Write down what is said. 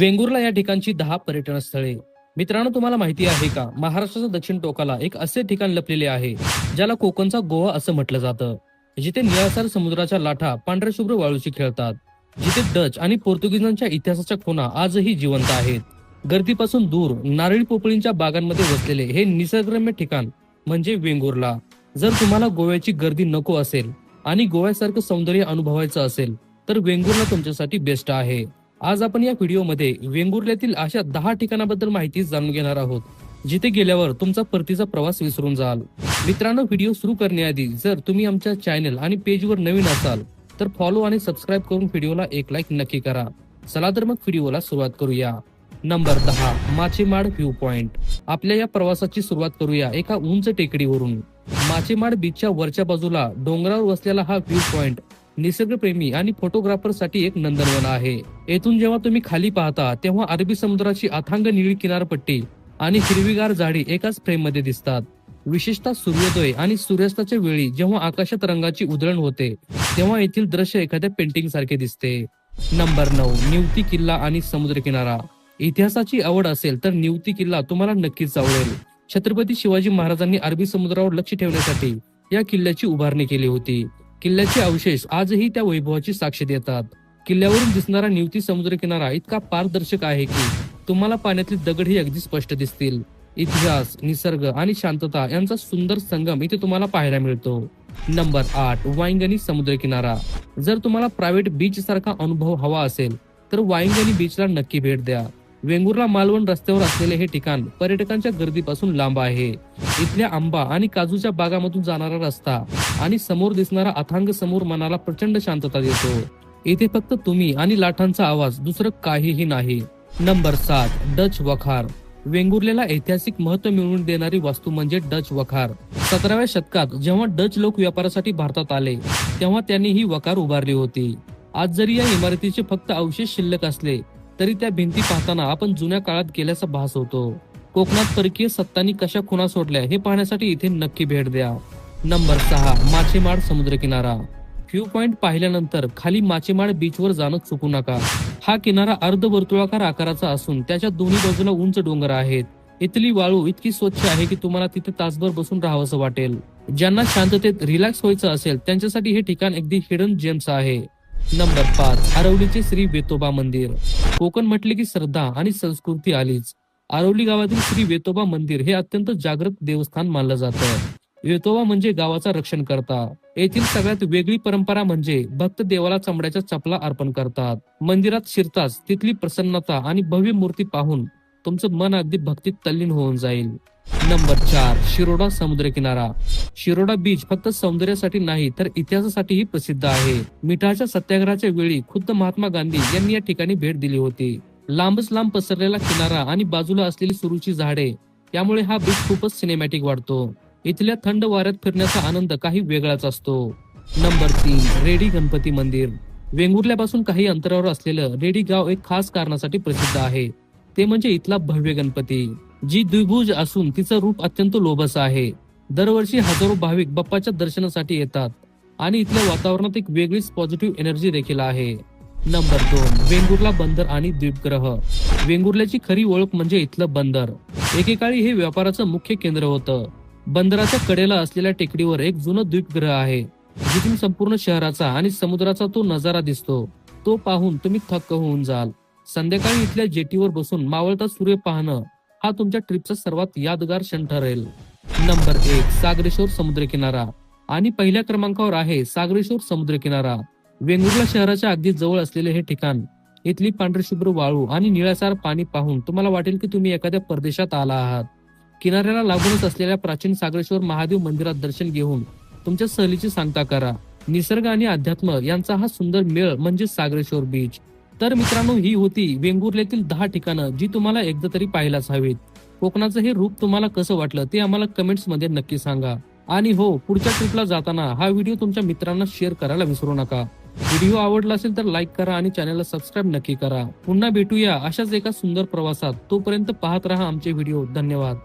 वेंगुर्ला या ठिकाणची दहा पर्यटन स्थळे मित्रांनो तुम्हाला माहिती आहे का? महाराष्ट्राच्या दक्षिण टोकाला एक असे ठिकाण लपलेले आहे ज्याला कोकणचा गोवा असं म्हटलं जातं. जिथे निळासर समुद्राच्या लाटा पांढऱ्याशुभ्र वाळूशी खेळतात. जिथे डच आणि पोर्तुगीजांच्या इतिहासाच्या खुणा आजही जिवंत आहेत. गर्दीपासून दूर नारळी पोपळींच्या बागांमध्ये वसलेले हे निसर्गरम्य ठिकाण म्हणजे वेंगुर्ला. जर तुम्हाला गोव्याची गर्दी नको असेल आणि गोव्यासारखं सौंदर्य अनुभवायचं असेल तर वेंगुर्ला तुमच्यासाठी बेस्ट आहे. आज आपण या व्हिडिओमध्ये वेंगुर्ल्यातील अशा दहा ठिकाणाबद्दल माहिती जाणून घेणार आहोत जिथे गेल्यावर तुमचा परतीचा प्रवास विसरून जाल. मित्रांनो व्हिडिओ सुरू करण्याआधी जर तुम्ही आमच्या चॅनल आणि पेजवर नवीन असाल तर फॉलो आणि सबस्क्राईब करून व्हिडिओला एक लाईक नक्की करा. चला तर मग व्हिडिओला सुरुवात करूया. नंबर दहा माचेमाड व्ह्यू पॉइंट आपल्या या प्रवासाची सुरुवात करूया एका उंच टेकडीवरून. माचेमाड बीचच्या वरच्या बाजूला डोंगरावर वसलेला हा व्ह्यू पॉइंट निसर्गप्रेमी आणि फोटोग्राफरसाठी एक नंदनवन आहे. येथून जेव्हा तुम्ही खाली पाहता तेव्हा अरबी समुद्राची अथांग निळी किनारपट्टी आणि हिरवीगार झाडी एकाच फ्रेममध्ये दिसतात. विशेषतः सूर्योदय आणि सूर्यास्ताच्या वेळी जेव्हा आकाशात रंगाची उधळण होते तेव्हा येथील दृश्य एखाद्या पेंटिंग सारखे दिसते. नंबर नऊ निवती किल्ला आणि समुद्र किनारा. इतिहासाची आवड असेल तर निवती किल्ला तुम्हाला नक्कीच आवडेल. छत्रपती शिवाजी महाराजांनी अरबी समुद्रावर लक्ष ठेवण्यासाठी या किल्ल्याची उभारणी केली होती. किल्ल्याचे अवशेष आजही त्या वैभवाची साक्ष देतात. किल्ल्यावरून दिसणारा निवती समुद्र किनारा इतका पारदर्शक आहे की तुम्हाला पाण्यातील दगडही अगदी स्पष्ट दिसतील. इतिहास निसर्ग आणि शांतता यांचा सुंदर संगम इथे तुम्हाला पाहायला मिळतो. नंबर आठ वायंगणी समुद्र किनारा जर तुम्हाला प्रायव्हेट बीच सारखा अनुभव हवा असेल तर वायंगणी बीचला नक्की भेट द्या. वेंगुर्ला मालवण रस्त्यावर असलेले हे ठिकाण पर्यटकांच्या गर्दीपासून लांब आहे. इथल्या आंबा आणि काजूच्या बागामधून जाणारा रस्ता आणि समोर दिसणारा अथांग समोर मनाला प्रचंड शांतता देतो. इथे फक्त तुम्ही आणि लाटांचा आवाज दुसरं काहीही नाही. नंबर सात डच वखार. वेंगुर्लेला ऐतिहासिक महत्त्व मिळवून देणारी वास्तू म्हणजे डच वखार. सतराव्या शतकात जेव्हा डच लोक व्यापारासाठी भारतात आले तेव्हा त्यांनी ही वकार उभारली होती. आज जरी या इमारतीचे फक्त अवशेष शिल्लक असले तरी त्या भिंती पाहताना आपण जुन्या काळात गेल्याचा भास होतो. कोकणात परकीय सत्तांनी कशा खुणा सोडल्या हे पाहण्यासाठी इथे नक्की भेट द्या. नंबर सहा माछेमाड समुद्र किनारा व्ह्यू पॉइंट पाहिल्यानंतर खाली माचेमाड बीचवर जाणं चुकू नका. हा किनारा अर्धवर्तुळाकार आकाराचा असून त्याच्या दोन्ही बाजूला उंच डोंगर आहेत. इथली वाळू इतकी स्वच्छ आहे की तुम्हाला तिथे तासभर बसून राहावंसं वाटेल. ज्यांना शांततेत रिलॅक्स व्हायचं असेल त्यांच्यासाठी हे ठिकाण अगदी हिडन जेम्स आहे. नंबर पाच आरवलीचे श्री वेतोबा मंदिर. कोकण म्हटले की श्रद्धा आणि संस्कृती आलीच. आरवली गावातील श्री वेतोबा मंदिर हे अत्यंत जागृत देवस्थान मानलं जातं. वेतोबा म्हणजे गावाचा रक्षण करता येथील सगळ्यात वेगळी परंपरा म्हणजे भक्त देवाला चमड्याच्या चपला अर्पण करतात. मंदिरात शिरताच तिथली प्रसन्नता आणि भव्य मूर्ती पाहून तुमचं मन अगदी भक्तीत तल्लीन होऊन जाईल. नंबर चार शिरोडा समुद्र किनारा. शिरोडा बीच फक्त सौंदर्यासाठी नाही तर इतिहासासाठीही प्रसिद्ध आहे. मिठाच्या सत्याग्रहाच्या वेळी खुद्द महात्मा गांधी यांनी या ठिकाणी भेट दिली होती. लांबच लांब पसरलेला किनारा आणि बाजूला असलेली सुरूची झाडे यामुळे हा बीच खूपच सिनेमॅटिक वाटतो. इथल्या थंड वाऱ्यात फिरण्याचा आनंद काही वेगळाच असतो. नंबर तीन रेडी गणपती मंदिर. वेंगुर्ल्यापासून काही अंतरावर असलेलं रेडी गाव एक खास कारणासाठी प्रसिद्ध आहे. ते म्हणजे इथला भव्य गणपती. जी द्विभुज असून तिचं रूप अत्यंत लोभस आहे. दरवर्षी हजारो भाविक बाप्पाच्या दर्शनासाठी येतात आणि इथल्या वातावरणात एक वेगळीच पॉझिटिव्ह एनर्जी देखील आहे. नंबर दोन वेंगुर्ला बंदर आणि द्वीपग्रह. वेंगुर्ल्याची खरी ओळख म्हणजे इथलं बंदर. एकेकाळी हे व्यापाराचं मुख्य केंद्र होतं. बंदराच्या कडेला असलेल्या टेकडीवर एक जुनं द्वीपग्रह आहे. जिथून संपूर्ण शहराचा आणि समुद्राचा तो नजारा दिसतो. तो पाहून तुम्ही थक्क होऊन जाल. संध्याकाळी इथल्या जेटीवर बसून मावळता सूर्य पाहणं हा तुमच्या ट्रिपचा सर्वात यादगार क्षण ठरेल. नंबर एक सागरेश्वर समुद्रकिनारा. आणि पहिल्या क्रमांकावर आहे सागरेश्वर समुद्रकिनारा. वेंगुर्ला शहराच्या अगदी जवळ असलेले हे ठिकाण. इथली पांढरशुभ्र वाळू आणि निळासार पाणी पाहून तुम्हाला वाटेल की तुम्ही एखाद्या परदेशात आला आहात. किनाऱ्याला लागूनच असलेल्या प्राचीन सागरेश्वर महादेव मंदिरात दर्शन घेऊन तुमच्या सहलीची सांगता करा. निसर्ग आणि अध्यात्म यांचा हा सुंदर मेळ म्हणजे सागरेश्वर बीच तर मित्रांनो ही होती वेंगुर्ल्यातील दहा ठिकाणं जी तुम्हाला एकदा तरी पाहायलाच हवीत. कोकणाचं हे रूप तुम्हाला कसं वाटलं ते आम्हाला कमेंट्समध्ये नक्की सांगा. आणि हो पुढच्या ट्रिपला जाताना हा व्हिडिओ तुमच्या मित्रांना शेअर करायला विसरू नका. व्हिडिओ आवडला असेल तर लाईक करा आणि चॅनलला सबस्क्राईब नक्की करा. पुन्हा भेटूया अशाच एका सुंदर प्रवासात. तोपर्यंत पाहत राहा आमचे व्हिडिओ धन्यवाद.